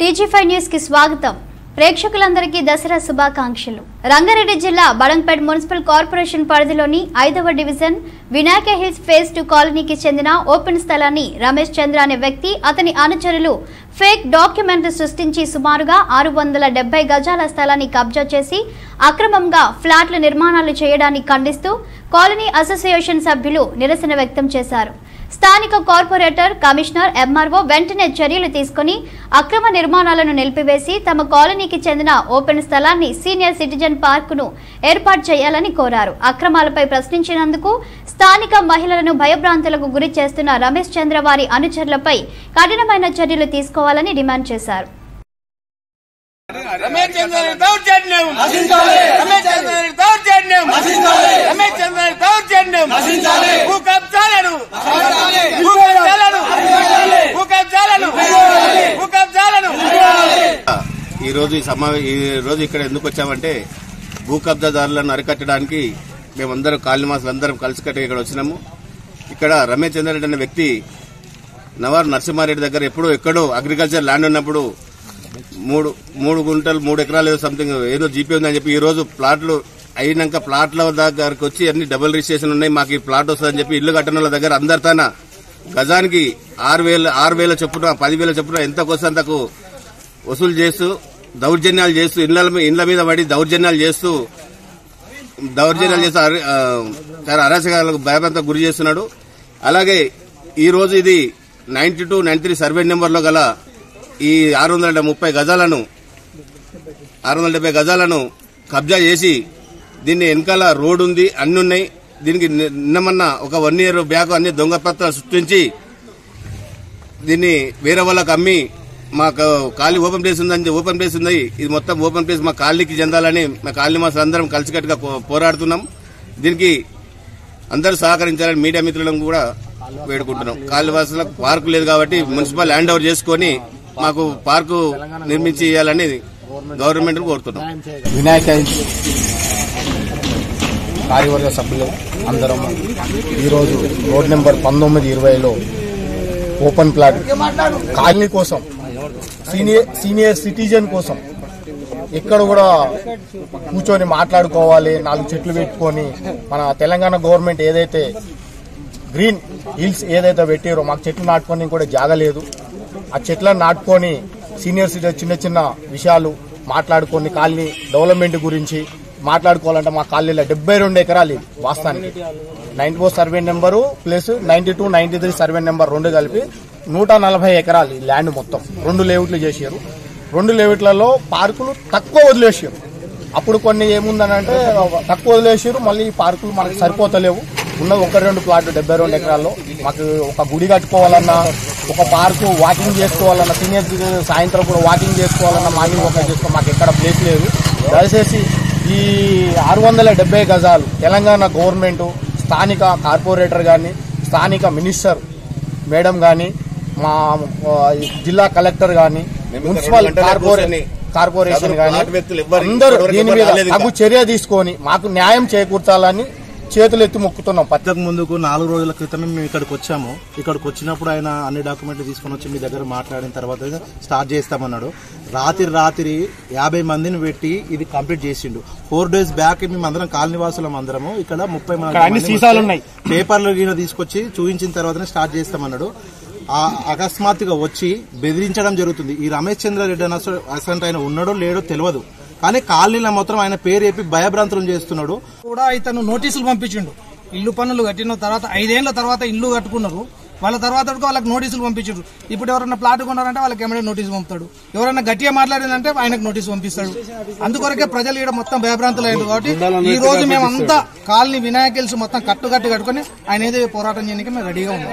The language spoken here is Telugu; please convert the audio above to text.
టీజీ ఫైవ్ న్యూస్కి స్వాగతం. ప్రేక్షకులందరికీ దసరా శుభాకాంక్షలు. రంగారెడ్డి జిల్లా బడంపేట్ మున్సిపల్ కార్పొరేషన్ పరిధిలోని ఐదవ division Vinayaka hills phase two కాలనీకి చెందిన ఓపెన్ స్థలాన్ని రమేష్ చంద్ర అనే వ్యక్తి అతని అనుచరులు ఫేక్ డాక్యుమెంట్ సృష్టించి సుమారుగా ఆరు వందల డెబ్బై గజాల స్థలాన్ని కబ్జా చేసి అక్రమంగా ఫ్లాట్ల నిర్మాణాలు చేయడాన్ని ఖండిస్తూ కాలనీ అసోసియేషన్ సభ్యులు నిరసన వ్యక్తం చేశారు. స్థానిక కార్పొరేటర్ కమిషనర్ ఎంఆర్ఓ వెంటనే చర్యలు తీసుకుని అక్రమ నిర్మాణాలను నిలిపివేసి తమ కాలనీకి చెందిన ఓపెన్ స్థలాన్ని సీనియర్ సిటిజన్ పార్కును ఏర్పాటు చేయాలని కోరారు. అక్రమాలపై ప్రశ్నించినందుకు స్థానిక మహిళలను భయభ్రాంతులకు గురి చేస్తున్న రమేష్ చంద్ర వారి అనుచరులపై కఠినమైన చర్యలు తీసుకోవాలని డిమాండ్ చేశారు. రమేష్ చంద్ర దౌర్జన్యం. రమేష్ చంద్ర దౌర్జన్యం. రమేష్ చంద్ర దౌర్జన్యం. భూ కబ్జాలను భూ కబ్జాలను భూ కబ్జాలను ఈరోజు ఈ సమా ఈ రోజు ఇక్కడ ఎందుకు వచ్చామంటే భూ కబ్జాదారులను అరికట్టడానికి మేమందరం కాళీమాసులు అందరం కలిసికట్టుగా ఇక్కడ వచ్చినాము. ఇక్కడ రమేష్ చంద్రారెడ్డి అనే వ్యక్తి నవారు నరసింహారెడ్డి దగ్గర ఎప్పుడో ఎక్కడో అగ్రికల్చర్ ల్యాండ్ ఉన్నప్పుడు మూడు మూడు గుంటలు మూడు ఎకరాలు ఏదో సంథింగ్ ఏదో జీపీ ఉందని చెప్పి ఈ రోజు ప్లాట్లు అయినాక ప్లాట్ల దగ్గరకు వచ్చి అన్ని డబుల్ రిజిస్ట్రేషన్ ఉన్నాయి మాకు ఈ ప్లాట్ వస్తుందని చెప్పి ఇల్లు కట్టిన వాళ్ళ దగ్గర అందరి తన గజానికి ఆరు వేల ఆరు వేల చొప్పున పదివేల చొప్పున ఎంత కోసం అంతకు వసూలు చేస్తూ దౌర్జన్యాలు చేస్తూ ఇండ్ల ఇండ్ల మీద పడి దౌర్జన్యాలు చేస్తూ దౌర్జన్యాలు చేస్తూ చాలా అరాచకాలకు భయభ్రాంత గురి చేస్తున్నాడు. అలాగే ఈ రోజు ఇది ninety two ninety three survey నెంబర్లో గల ఈ ఆరు వందల ముప్పై గజాలను ఆరు వందల డెబ్బై గజాలను కబ్జా చేసి దీన్ని వెనకాల రోడ్ ఉంది అన్ని ఉన్నాయి. దీనికి ని- నిన్నమన్నా ఒక వన్ ఇయర్ బ్యాక్ అన్ని దొంగ పత్రాలు సృష్టించి దీన్ని వేరే వాళ్ళకి అమ్మి మాకు ఖాళీ ఓపెన్ ప్లేస్ ఉందని ఓపెన్ ప్లేస్ ఉంది. ఇది మొత్తం ఓపెన్ ప్లేస్ మా కాలనీకి చెందాలని మా కాలనీ మాస్ అందరం కలిసికట్టుగా పోరాడుతున్నాం. దీనికి అందరూ సహకరించాలని మీడియా మిత్రులను కూడా వేడుకుంటున్నాం. కాళీవాసులకు పార్కు లేదు కాబట్టి మున్సిపల్ హ్యాండ్ ఓవర్ చేసుకొని మాకు పార్కు నిర్మించి ఇవ్వాలని గవర్నమెంట్ కోరుతున్నాం. వినాయక కార్యవర్గ సభ్యులు అందరం ఈరోజు రోడ్ నెంబర్ పంతొమ్మిది ఇరవైలో ఓపెన్ ప్లాట్ కాలనీ కోసం సీనియర్ సీనియర్ సిటిజన్ కోసం ఎక్కడ కూడా కూర్చొని మాట్లాడుకోవాలి నాలుగు చెట్లు పెట్టుకొని. మన తెలంగాణ గవర్నమెంట్ ఏదైతే గ్రీన్ హిల్స్ ఏదైతే పెట్టారో మాకు చెట్లు నాటుకొని కూడా జాగలేదు ఆ చెట్లను నాటుకొని సీనియర్ సిటిజన్ చిన్న చిన్న విషయాలు మాట్లాడుకొని కాలనీ డెవలప్మెంట్ గురించి మాట్లాడుకోవాలంటే మా కాలనీలో డెబ్బై రెండు ఎకరాలు వాస్తానికి వాస్తవానికి. Ninety four survey number plus ninety two ninety three survey number రెండు కలిపి నూట నలభై ఎకరాలు ఈ ల్యాండ్ మొత్తం. రెండు లేఅవుట్లు చేశారు రెండు లేఅవుట్లలో పార్కులు తక్కువ వదిలేసారు అప్పుడు కొన్ని ఏముందనంటే తక్కువ వదిలేసారు మళ్ళీ ఈ పార్కులు మనకు సరిపోతలేవు. ఉన్న ఒక రెండు ప్లాట్లు డెబ్బై రెండు ఎకరాల్లో. మాకు ఒక గుడి కట్టుకోవాలన్నా ఒక పార్కు వాకింగ్ చేసుకోవాలన్నా సీనియర్ సాయంత్రం కూడా వాకింగ్ చేసుకోవాలన్నా మార్నింగ్ వాకింగ్ చేసుకో మాకు ఎక్కడ ప్లేస్ లేదు. దయచేసి ఈ ఆరు వందల డెబ్బై గజాలు తెలంగాణ గవర్నమెంట్ స్థానిక కార్పొరేటర్ కానీ స్థానిక మినిస్టర్ మేడం కానీ మా జిల్లా కలెక్టర్ కానీ మున్సిపల్ కార్పొరేషన్ కార్పొరేషన్ కానీ ఎవ్వరు అందరూ దీని మీద. తగు చర్య తీసుకొని మాకు న్యాయం చేకూర్చాలని చేతులు ఎత్తి మొక్కుతున్నాం ఇంతకు ముందుకు నాలుగు రోజుల క్రితమే మేము ఇక్కడికి వచ్చాము. ఇక్కడికి వచ్చినప్పుడు ఆయన అన్ని డాక్యుమెంట్లు తీసుకొని వచ్చి మీ దగ్గర మాట్లాడిన తర్వాత స్టార్ట్ చేస్తామన్నాడు. రాత్రి రాత్రి యాభై మందిని పెట్టి ఇది కంప్లీట్ చేసిండు. ఫోర్ డేస్ బ్యాక్ మేము అందరం కాలనివాసులం అందరము. ఇక్కడ ముప్పై మంది. పేపర్లు గీన తీసుకొచ్చి చూపించిన తర్వాతనే స్టార్ట్ చేస్తామన్నాడు. అకస్మాత్తుగా వచ్చి బెదిరించడం జరుగుతుంది. ఈ రమేష్ చంద్రారెడ్డి అన్న అసంట్ ఆయన ఉన్నాడో లేడో తెలియదు. కానీ కాలనీలో మాత్రం ఆయన పేరు చెప్పి భయభ్రాంతులను చేస్తున్నాడు. కూడా ఇతను నోటీసులు పంపించిండు. ఇల్లు పన్నులు కట్టిన తర్వాత ఐదేళ్ళ తర్వాత ఇల్లు కట్టుకున్నారు. వాళ్ళ తర్వాత వాళ్ళకి నోటీసులు పంపించారు ఇప్పుడు ఎవరైనా ప్లాట్ కొన్నారంటే వాళ్ళకి ఎమ్మడే నోటీసు పంపుతాడు. ఎవరైనా గట్టిగా మాట్లాడిందంటే ఆయనకు నోటీసు పంపిస్తాడు. అందుకొరకే ప్రజలు ఇక్కడ మొత్తం భయభ్రాంతులు అయ్యారు కాబట్టి ఈ రోజు మేమంతా కాలనీ వినాయకుల్స్ మొత్తం కట్టుకట్టు కట్టుకొని ఆయన ఏదో పోరాటం చేయడానికి మేము రెడీగా ఉన్నాం.